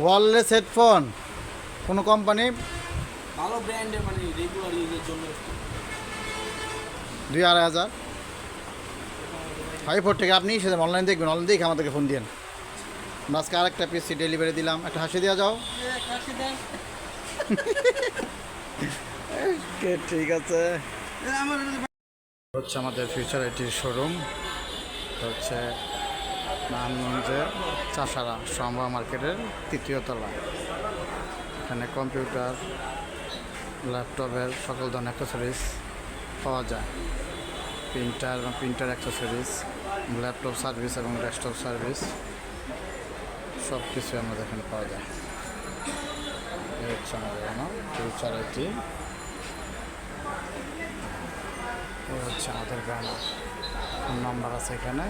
Wireless headphone কোনো company ভালো ব্র্যান্ডের মানে রেগুলার ইউজের জন্য দুই আড়াই হাজার। ফোর থেকে আপনি সেটা অনলাইন দেখবেন অনলাইন দেখে আমাদেরকে ফোন দিন আমরা আর একটা পিসি ডেলিভারি দিলাম। একটা হাসি দেওয়া যাও। ঠিক আছে। হচ্ছে আমাদের ফিউচার আইটির শোরুম হচ্ছে নারায়ণগঞ্জে চাষারা সম্ভা মার্কেটের তৃতীয় তলা। এখানে কম্পিউটার, ল্যাপটপের সকল ধরনের অ্যাক্সেসরিজ পাওয়া যায়। প্রিন্টার এবং প্রিন্টার অ্যাক্সেসরিজ ল্যাপটপ সার্ভিস এবং ডেস্কটপ সার্ভিস সব কিছু আমাদের এখানে পাওয়া যায়। হচ্ছে আমাদের ফিউচার আইটি হচ্ছে আমাদের নাম্বার আছে এখানে।